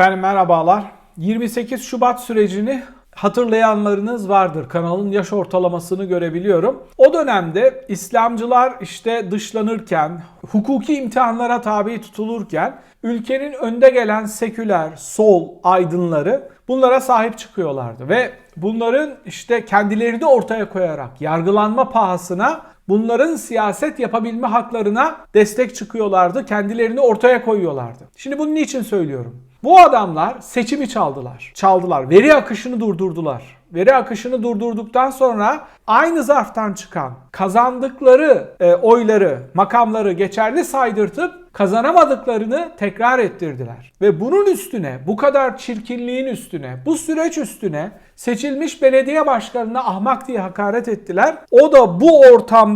Efendim merhabalar. 28 Şubat sürecini hatırlayanlarınız vardır. Kanalın yaş ortalamasını görebiliyorum. O dönemde İslamcılar işte dışlanırken, hukuki imtihanlara tabi tutulurken ülkenin önde gelen seküler, sol aydınları bunlara sahip çıkıyorlardı ve bunların işte kendilerini ortaya koyarak yargılanma pahasına bunların siyaset yapabilme haklarına destek çıkıyorlardı. Kendilerini ortaya koyuyorlardı. Şimdi bunu niçin söylüyorum? Bu adamlar seçimi çaldılar. Çaldılar. Veri akışını durdurdular. Veri akışını durdurduktan sonra aynı zarftan çıkan kazandıkları e, oyları, makamları geçerli saydırtıp kazanamadıklarını tekrar ettirdiler. Ve bunun üstüne, bu kadar çirkinliğin üstüne, bu süreç üstüne seçilmiş belediye başkanına ahmak diye hakaret ettiler. O da bu ortamda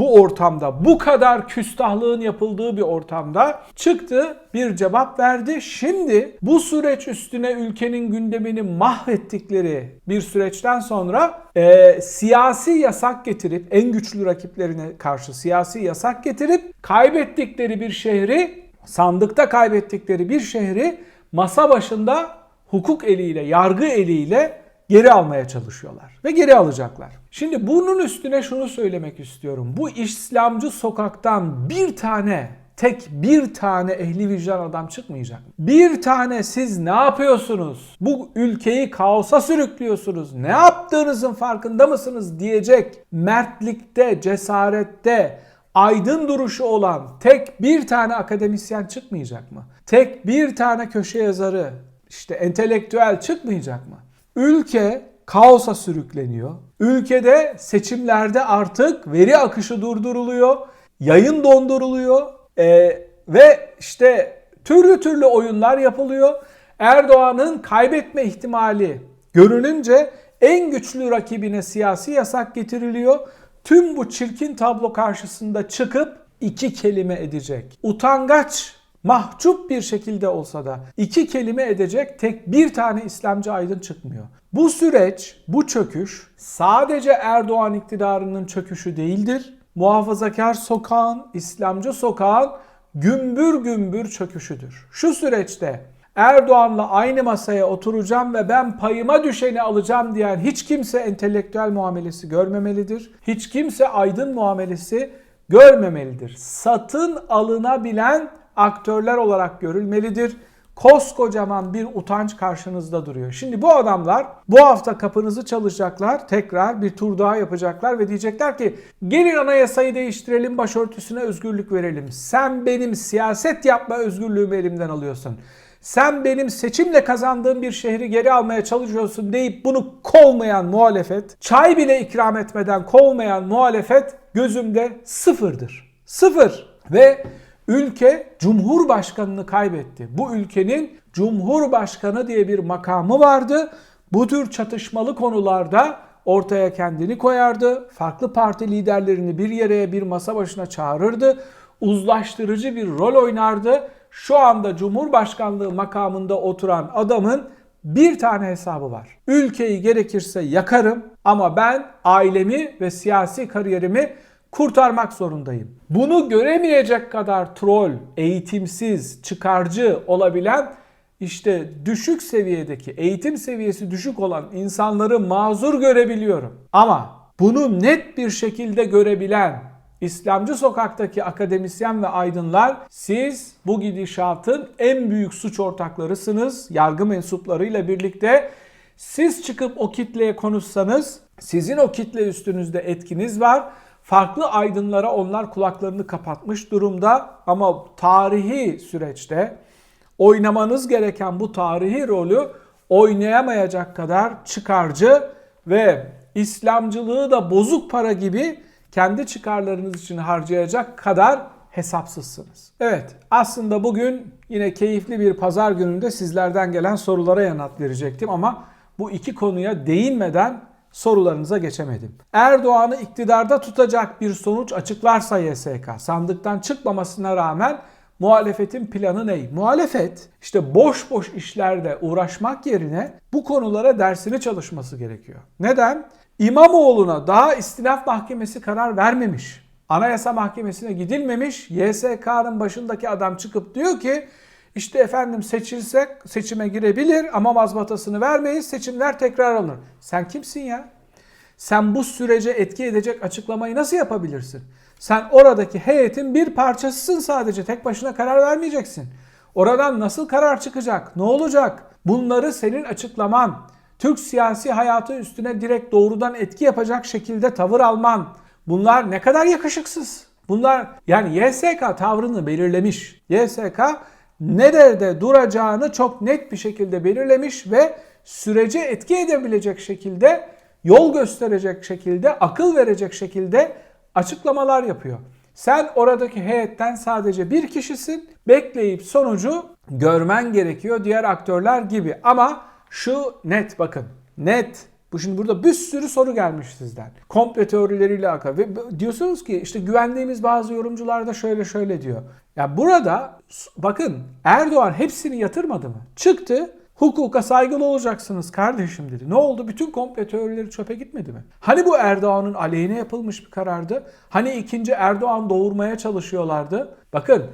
bu ortamda bu kadar küstahlığın yapıldığı bir ortamda çıktı bir cevap verdi. Şimdi bu süreç üstüne ülkenin gündemini mahvettikleri bir süreçten sonra e, siyasi yasak getirip en güçlü rakiplerine karşı siyasi yasak getirip kaybettikleri bir şehri sandıkta kaybettikleri bir şehri masa başında hukuk eliyle yargı eliyle geri almaya çalışıyorlar ve geri alacaklar. Şimdi bunun üstüne şunu söylemek istiyorum. Bu İslamcı sokaktan bir tane tek bir tane ehli vicdan adam çıkmayacak. Bir tane siz ne yapıyorsunuz? Bu ülkeyi kaosa sürüklüyorsunuz. Ne yaptığınızın farkında mısınız diyecek mertlikte, cesarette, aydın duruşu olan tek bir tane akademisyen çıkmayacak mı? Tek bir tane köşe yazarı, işte entelektüel çıkmayacak mı? Ülke kaosa sürükleniyor. Ülkede seçimlerde artık veri akışı durduruluyor. Yayın donduruluyor. Ee, ve işte türlü türlü oyunlar yapılıyor. Erdoğan'ın kaybetme ihtimali görününce en güçlü rakibine siyasi yasak getiriliyor. Tüm bu çirkin tablo karşısında çıkıp iki kelime edecek. Utangaç mahcup bir şekilde olsa da iki kelime edecek tek bir tane İslamcı aydın çıkmıyor. Bu süreç, bu çöküş sadece Erdoğan iktidarının çöküşü değildir. Muhafazakar sokağın, İslamcı sokağın gümbür gümbür çöküşüdür. Şu süreçte Erdoğan'la aynı masaya oturacağım ve ben payıma düşeni alacağım diyen hiç kimse entelektüel muamelesi görmemelidir. Hiç kimse aydın muamelesi görmemelidir. Satın alınabilen aktörler olarak görülmelidir. Koskocaman bir utanç karşınızda duruyor. Şimdi bu adamlar bu hafta kapınızı çalacaklar, tekrar bir tur daha yapacaklar ve diyecekler ki gelin anayasayı değiştirelim, başörtüsüne özgürlük verelim. Sen benim siyaset yapma özgürlüğümü elimden alıyorsun. Sen benim seçimle kazandığım bir şehri geri almaya çalışıyorsun deyip bunu kovmayan muhalefet, çay bile ikram etmeden kovmayan muhalefet gözümde sıfırdır. Sıfır. Ve ülke cumhurbaşkanını kaybetti. Bu ülkenin cumhurbaşkanı diye bir makamı vardı. Bu tür çatışmalı konularda ortaya kendini koyardı. Farklı parti liderlerini bir yere bir masa başına çağırırdı. Uzlaştırıcı bir rol oynardı. Şu anda Cumhurbaşkanlığı makamında oturan adamın bir tane hesabı var. Ülkeyi gerekirse yakarım ama ben ailemi ve siyasi kariyerimi kurtarmak zorundayım. Bunu göremeyecek kadar troll, eğitimsiz, çıkarcı olabilen işte düşük seviyedeki, eğitim seviyesi düşük olan insanları mazur görebiliyorum. Ama bunu net bir şekilde görebilen İslamcı sokaktaki akademisyen ve aydınlar siz bu gidişatın en büyük suç ortaklarısınız. Yargı mensuplarıyla birlikte siz çıkıp o kitleye konuşsanız sizin o kitle üstünüzde etkiniz var. Farklı aydınlara onlar kulaklarını kapatmış durumda ama tarihi süreçte oynamanız gereken bu tarihi rolü oynayamayacak kadar çıkarcı ve İslamcılığı da bozuk para gibi kendi çıkarlarınız için harcayacak kadar hesapsızsınız. Evet aslında bugün yine keyifli bir pazar gününde sizlerden gelen sorulara yanıt verecektim ama bu iki konuya değinmeden sorularınıza geçemedim. Erdoğan'ı iktidarda tutacak bir sonuç açıklarsa YSK sandıktan çıkmamasına rağmen muhalefetin planı ne? Muhalefet işte boş boş işlerde uğraşmak yerine bu konulara dersini çalışması gerekiyor. Neden? İmamoğlu'na daha istinaf mahkemesi karar vermemiş. Anayasa Mahkemesi'ne gidilmemiş. YSK'nın başındaki adam çıkıp diyor ki İşte efendim seçilsek seçime girebilir ama mazbatasını vermeyiz seçimler tekrar alınır. Sen kimsin ya? Sen bu sürece etki edecek açıklamayı nasıl yapabilirsin? Sen oradaki heyetin bir parçasısın sadece. Tek başına karar vermeyeceksin. Oradan nasıl karar çıkacak? Ne olacak? Bunları senin açıklaman, Türk siyasi hayatı üstüne direkt doğrudan etki yapacak şekilde tavır alman. Bunlar ne kadar yakışıksız. Bunlar yani YSK tavrını belirlemiş. YSK nerede duracağını çok net bir şekilde belirlemiş ve sürece etki edebilecek şekilde, yol gösterecek şekilde, akıl verecek şekilde açıklamalar yapıyor. Sen oradaki heyetten sadece bir kişisin. Bekleyip sonucu görmen gerekiyor diğer aktörler gibi. Ama şu net bakın. Net. Bu şimdi burada bir sürü soru gelmiş sizden. Komple teorileriyle alakalı. Ve diyorsunuz ki işte güvendiğimiz bazı yorumcular da şöyle şöyle diyor. Ya burada bakın Erdoğan hepsini yatırmadı mı? Çıktı Hukuka saygılı olacaksınız kardeşim dedi. Ne oldu? Bütün komple teorileri çöpe gitmedi mi? Hani bu Erdoğan'ın aleyhine yapılmış bir karardı? Hani ikinci Erdoğan doğurmaya çalışıyorlardı? Bakın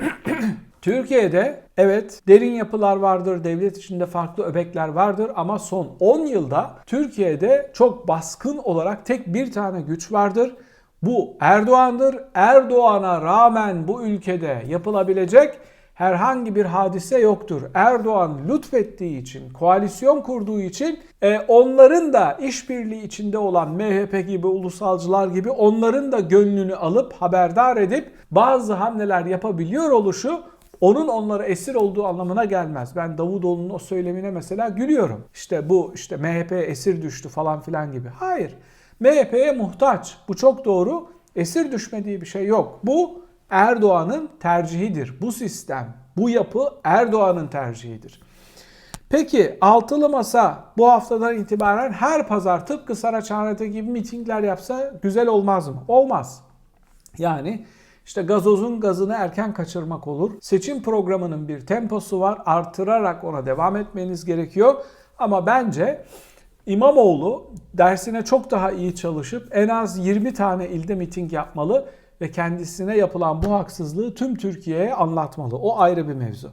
Türkiye'de evet derin yapılar vardır, devlet içinde farklı öbekler vardır ama son 10 yılda Türkiye'de çok baskın olarak tek bir tane güç vardır. Bu Erdoğan'dır. Erdoğan'a rağmen bu ülkede yapılabilecek herhangi bir hadise yoktur. Erdoğan lütfettiği için, koalisyon kurduğu için e, onların da işbirliği içinde olan MHP gibi, ulusalcılar gibi onların da gönlünü alıp haberdar edip bazı hamleler yapabiliyor oluşu onun onlara esir olduğu anlamına gelmez. Ben Davutoğlu'nun o söylemine mesela gülüyorum. İşte bu işte MHP esir düştü falan filan gibi. Hayır. MHP'ye muhtaç. Bu çok doğru. Esir düşmediği bir şey yok. Bu Erdoğan'ın tercihidir. Bu sistem, bu yapı Erdoğan'ın tercihidir. Peki altılı masa bu haftadan itibaren her pazar tıpkı Saraçhane'de gibi mitingler yapsa güzel olmaz mı? Olmaz. Yani işte gazozun gazını erken kaçırmak olur. Seçim programının bir temposu var. Artırarak ona devam etmeniz gerekiyor. Ama bence İmamoğlu dersine çok daha iyi çalışıp en az 20 tane ilde miting yapmalı ve kendisine yapılan bu haksızlığı tüm Türkiye'ye anlatmalı. O ayrı bir mevzu.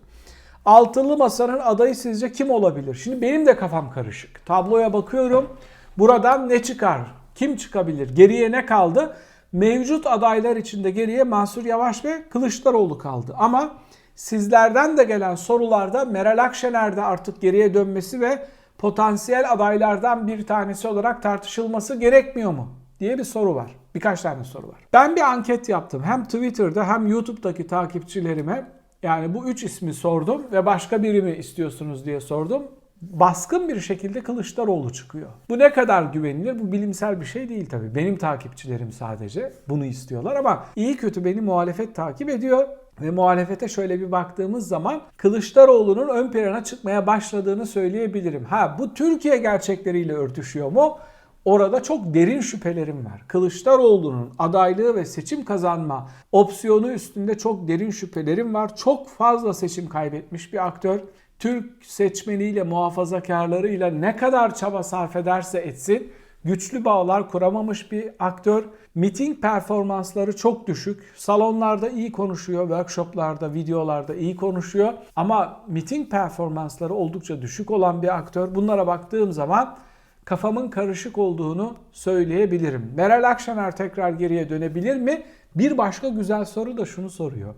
Altılı Masa'nın adayı sizce kim olabilir? Şimdi benim de kafam karışık. Tabloya bakıyorum. Buradan ne çıkar? Kim çıkabilir? Geriye ne kaldı? Mevcut adaylar içinde geriye Mansur Yavaş ve Kılıçdaroğlu kaldı. Ama sizlerden de gelen sorularda Meral Akşener'de artık geriye dönmesi ve potansiyel adaylardan bir tanesi olarak tartışılması gerekmiyor mu? diye bir soru var. Birkaç tane soru var. Ben bir anket yaptım. Hem Twitter'da hem YouTube'daki takipçilerime yani bu üç ismi sordum ve başka biri mi istiyorsunuz diye sordum. Baskın bir şekilde Kılıçdaroğlu çıkıyor. Bu ne kadar güvenilir? Bu bilimsel bir şey değil tabii. Benim takipçilerim sadece bunu istiyorlar ama iyi kötü beni muhalefet takip ediyor. Ve muhalefete şöyle bir baktığımız zaman Kılıçdaroğlu'nun ön plana çıkmaya başladığını söyleyebilirim. Ha bu Türkiye gerçekleriyle örtüşüyor mu? Orada çok derin şüphelerim var. Kılıçdaroğlu'nun adaylığı ve seçim kazanma opsiyonu üstünde çok derin şüphelerim var. Çok fazla seçim kaybetmiş bir aktör. Türk seçmeniyle, muhafazakarlarıyla ne kadar çaba sarf ederse etsin güçlü bağlar kuramamış bir aktör. Miting performansları çok düşük. Salonlarda iyi konuşuyor, workshoplarda, videolarda iyi konuşuyor. Ama miting performansları oldukça düşük olan bir aktör. Bunlara baktığım zaman kafamın karışık olduğunu söyleyebilirim. Meral Akşener tekrar geriye dönebilir mi? Bir başka güzel soru da şunu soruyor.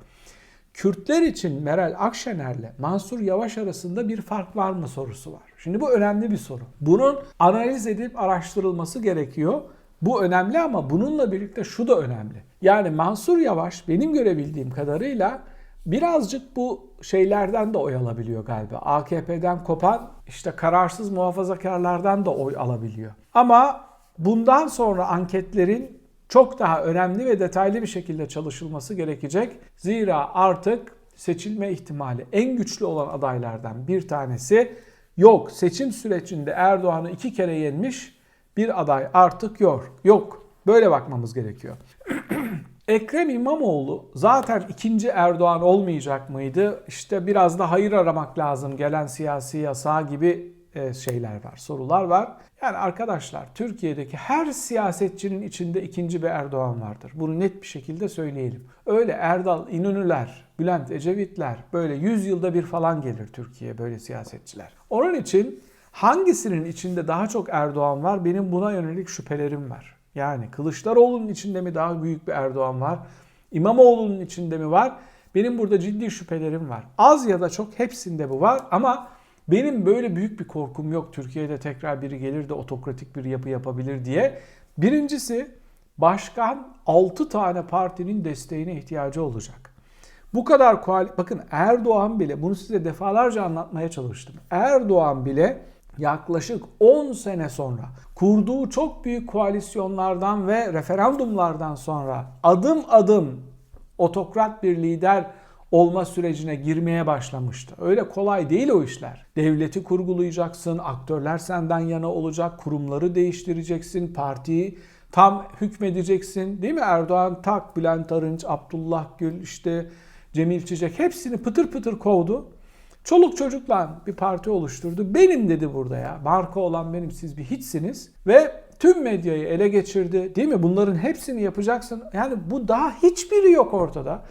Kürtler için Meral Akşener'le Mansur Yavaş arasında bir fark var mı sorusu var. Şimdi bu önemli bir soru. Bunun analiz edip araştırılması gerekiyor. Bu önemli ama bununla birlikte şu da önemli. Yani Mansur Yavaş benim görebildiğim kadarıyla birazcık bu şeylerden de oy alabiliyor galiba. AKP'den kopan işte kararsız muhafazakarlardan da oy alabiliyor. Ama bundan sonra anketlerin çok daha önemli ve detaylı bir şekilde çalışılması gerekecek. Zira artık seçilme ihtimali en güçlü olan adaylardan bir tanesi yok. Seçim sürecinde Erdoğan'ı iki kere yenmiş bir aday artık yok. Yok. Böyle bakmamız gerekiyor. Ekrem İmamoğlu zaten ikinci Erdoğan olmayacak mıydı? İşte biraz da hayır aramak lazım gelen siyasi yasağı gibi şeyler var, sorular var. Yani arkadaşlar Türkiye'deki her siyasetçinin içinde ikinci bir Erdoğan vardır. Bunu net bir şekilde söyleyelim. Öyle Erdal İnönüler, Bülent Ecevitler böyle 100 yılda bir falan gelir Türkiye'ye böyle siyasetçiler. Onun için hangisinin içinde daha çok Erdoğan var benim buna yönelik şüphelerim var. Yani Kılıçdaroğlu'nun içinde mi daha büyük bir Erdoğan var? İmamoğlu'nun içinde mi var? Benim burada ciddi şüphelerim var. Az ya da çok hepsinde bu var ama benim böyle büyük bir korkum yok. Türkiye'de tekrar biri gelir de otokratik bir yapı yapabilir diye. Birincisi başkan 6 tane partinin desteğine ihtiyacı olacak. Bu kadar koal bakın Erdoğan bile bunu size defalarca anlatmaya çalıştım. Erdoğan bile yaklaşık 10 sene sonra kurduğu çok büyük koalisyonlardan ve referandumlardan sonra adım adım otokrat bir lider olma sürecine girmeye başlamıştı. Öyle kolay değil o işler. Devleti kurgulayacaksın, aktörler senden yana olacak, kurumları değiştireceksin, partiyi tam hükmedeceksin. Değil mi? Erdoğan tak, Bülent Arınç, Abdullah Gül, işte Cemil Çiçek hepsini pıtır pıtır kovdu. Çoluk çocukla bir parti oluşturdu. Benim dedi burada ya. Marka olan benim siz bir hiçsiniz. Ve tüm medyayı ele geçirdi. Değil mi? Bunların hepsini yapacaksın. Yani bu daha hiçbiri yok ortada.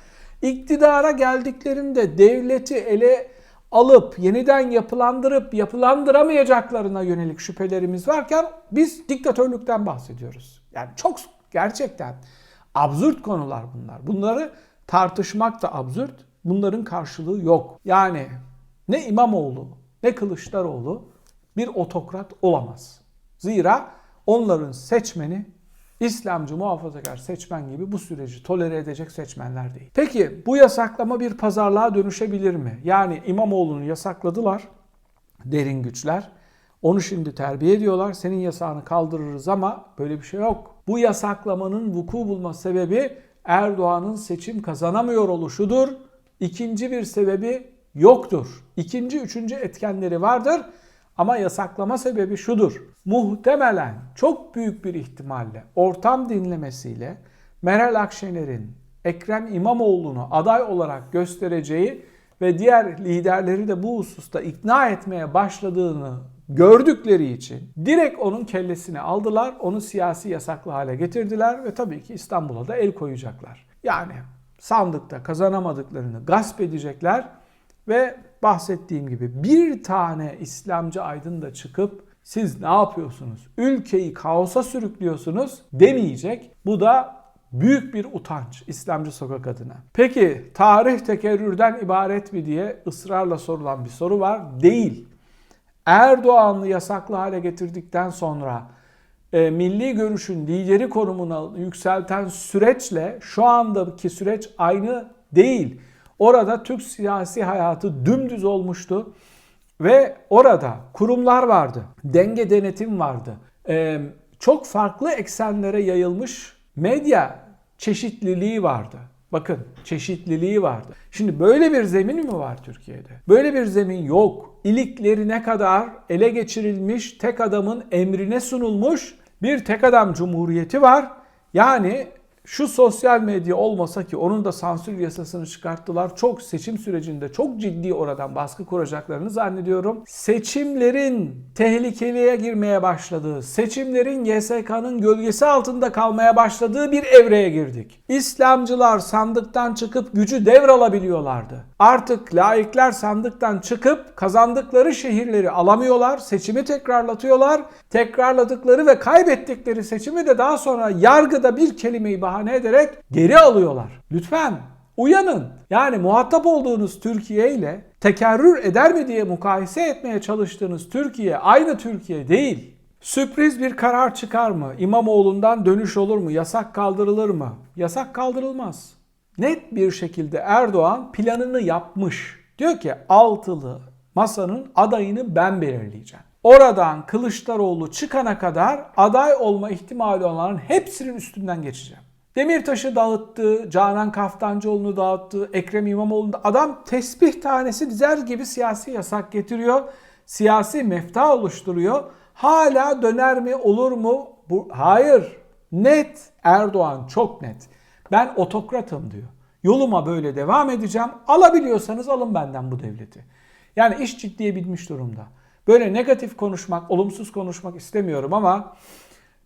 İktidara geldiklerinde devleti ele alıp yeniden yapılandırıp yapılandıramayacaklarına yönelik şüphelerimiz varken biz diktatörlükten bahsediyoruz. Yani çok gerçekten absürt konular bunlar. Bunları tartışmak da absürt. Bunların karşılığı yok. Yani ne İmamoğlu ne Kılıçdaroğlu bir otokrat olamaz. Zira onların seçmeni İslamcı muhafazakar seçmen gibi bu süreci tolere edecek seçmenler değil. Peki bu yasaklama bir pazarlığa dönüşebilir mi? Yani İmamoğlu'nu yasakladılar derin güçler. Onu şimdi terbiye ediyorlar. Senin yasağını kaldırırız ama böyle bir şey yok. Bu yasaklamanın vuku bulma sebebi Erdoğan'ın seçim kazanamıyor oluşudur. İkinci bir sebebi yoktur. İkinci, üçüncü etkenleri vardır. Ama yasaklama sebebi şudur. Muhtemelen çok büyük bir ihtimalle ortam dinlemesiyle Meral Akşener'in Ekrem İmamoğlu'nu aday olarak göstereceği ve diğer liderleri de bu hususta ikna etmeye başladığını gördükleri için direkt onun kellesini aldılar, onu siyasi yasaklı hale getirdiler ve tabii ki İstanbul'a da el koyacaklar. Yani sandıkta kazanamadıklarını gasp edecekler ve bahsettiğim gibi bir tane İslamcı aydın da çıkıp siz ne yapıyorsunuz? Ülkeyi kaosa sürüklüyorsunuz demeyecek. Bu da büyük bir utanç İslamcı sokak adına. Peki tarih tekerrürden ibaret mi diye ısrarla sorulan bir soru var. Değil. Erdoğan'ı yasaklı hale getirdikten sonra e, milli görüşün lideri konumuna yükselten süreçle şu andaki süreç aynı değil. Orada Türk siyasi hayatı dümdüz olmuştu ve orada kurumlar vardı, denge denetim vardı. Ee, çok farklı eksenlere yayılmış medya çeşitliliği vardı. Bakın çeşitliliği vardı. Şimdi böyle bir zemin mi var Türkiye'de? Böyle bir zemin yok. İliklerine kadar ele geçirilmiş, tek adamın emrine sunulmuş bir tek adam cumhuriyeti var. Yani şu sosyal medya olmasa ki onun da sansür yasasını çıkarttılar. Çok seçim sürecinde çok ciddi oradan baskı kuracaklarını zannediyorum. Seçimlerin tehlikeliye girmeye başladığı, seçimlerin YSK'nın gölgesi altında kalmaya başladığı bir evreye girdik. İslamcılar sandıktan çıkıp gücü devralabiliyorlardı. Artık laikler sandıktan çıkıp kazandıkları şehirleri alamıyorlar, seçimi tekrarlatıyorlar. Tekrarladıkları ve kaybettikleri seçimi de daha sonra yargıda bir kelimeyi bahane ederek geri alıyorlar. Lütfen uyanın. Yani muhatap olduğunuz Türkiye ile tekerrür eder mi diye mukayese etmeye çalıştığınız Türkiye aynı Türkiye değil. Sürpriz bir karar çıkar mı? İmamoğlu'ndan dönüş olur mu? Yasak kaldırılır mı? Yasak kaldırılmaz. Net bir şekilde Erdoğan planını yapmış. Diyor ki altılı masanın adayını ben belirleyeceğim. Oradan Kılıçdaroğlu çıkana kadar aday olma ihtimali olanların hepsinin üstünden geçeceğim. Demirtaş'ı dağıttı, Canan Kaftancıoğlu'nu dağıttı, Ekrem İmamoğlu'nu da adam tesbih tanesi dizer gibi siyasi yasak getiriyor. Siyasi mefta oluşturuyor. Hala döner mi olur mu? Bu, hayır. Net. Erdoğan çok net. Ben otokratım diyor. Yoluma böyle devam edeceğim. Alabiliyorsanız alın benden bu devleti. Yani iş ciddiye bitmiş durumda. Böyle negatif konuşmak, olumsuz konuşmak istemiyorum ama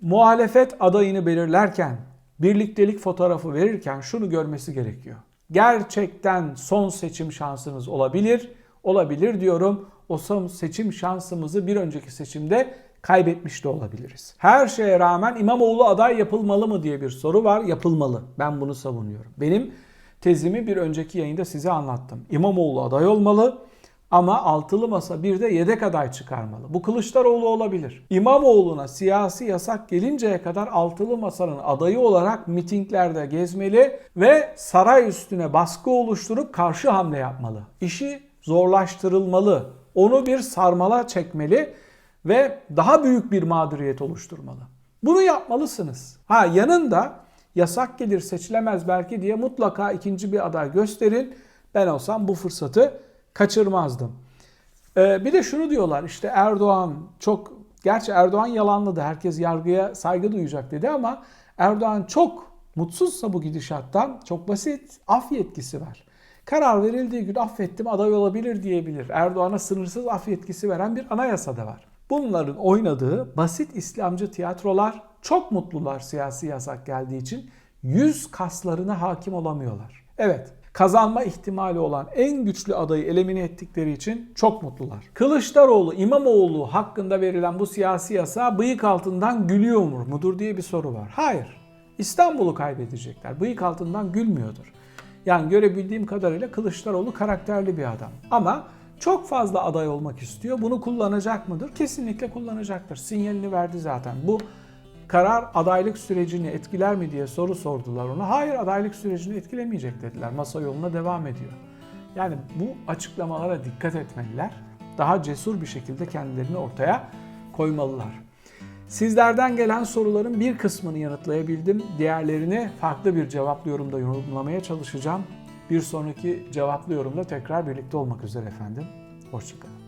muhalefet adayını belirlerken, birliktelik fotoğrafı verirken şunu görmesi gerekiyor. Gerçekten son seçim şansınız olabilir. Olabilir diyorum. O son seçim şansımızı bir önceki seçimde kaybetmiş de olabiliriz. Her şeye rağmen İmamoğlu aday yapılmalı mı diye bir soru var. Yapılmalı. Ben bunu savunuyorum. Benim tezimi bir önceki yayında size anlattım. İmamoğlu aday olmalı. Ama altılı masa bir de yedek aday çıkarmalı. Bu Kılıçdaroğlu olabilir. İmamoğlu'na siyasi yasak gelinceye kadar altılı masanın adayı olarak mitinglerde gezmeli ve saray üstüne baskı oluşturup karşı hamle yapmalı. İşi zorlaştırılmalı. Onu bir sarmala çekmeli ve daha büyük bir mağduriyet oluşturmalı. Bunu yapmalısınız. Ha yanında yasak gelir seçilemez belki diye mutlaka ikinci bir aday gösterin. Ben olsam bu fırsatı kaçırmazdım. Ee, bir de şunu diyorlar işte Erdoğan çok gerçi Erdoğan yalanladı. Herkes yargıya saygı duyacak dedi ama Erdoğan çok mutsuzsa bu gidişattan çok basit af yetkisi var. Karar verildiği gün affettim aday olabilir diyebilir. Erdoğan'a sınırsız af yetkisi veren bir anayasa da var. Bunların oynadığı basit İslamcı tiyatrolar çok mutlular siyasi yasak geldiği için yüz kaslarına hakim olamıyorlar. Evet kazanma ihtimali olan en güçlü adayı elimine ettikleri için çok mutlular. Kılıçdaroğlu, İmamoğlu hakkında verilen bu siyasi yasa bıyık altından gülüyor mudur diye bir soru var. Hayır. İstanbul'u kaybedecekler. Bıyık altından gülmüyordur. Yani görebildiğim kadarıyla Kılıçdaroğlu karakterli bir adam. Ama çok fazla aday olmak istiyor. Bunu kullanacak mıdır? Kesinlikle kullanacaktır. Sinyalini verdi zaten. Bu karar adaylık sürecini etkiler mi diye soru sordular ona. Hayır adaylık sürecini etkilemeyecek dediler. Masa yoluna devam ediyor. Yani bu açıklamalara dikkat etmeliler. Daha cesur bir şekilde kendilerini ortaya koymalılar. Sizlerden gelen soruların bir kısmını yanıtlayabildim. Diğerlerini farklı bir cevaplı yorumda yorumlamaya çalışacağım. Bir sonraki cevaplı yorumda tekrar birlikte olmak üzere efendim. Hoşçakalın.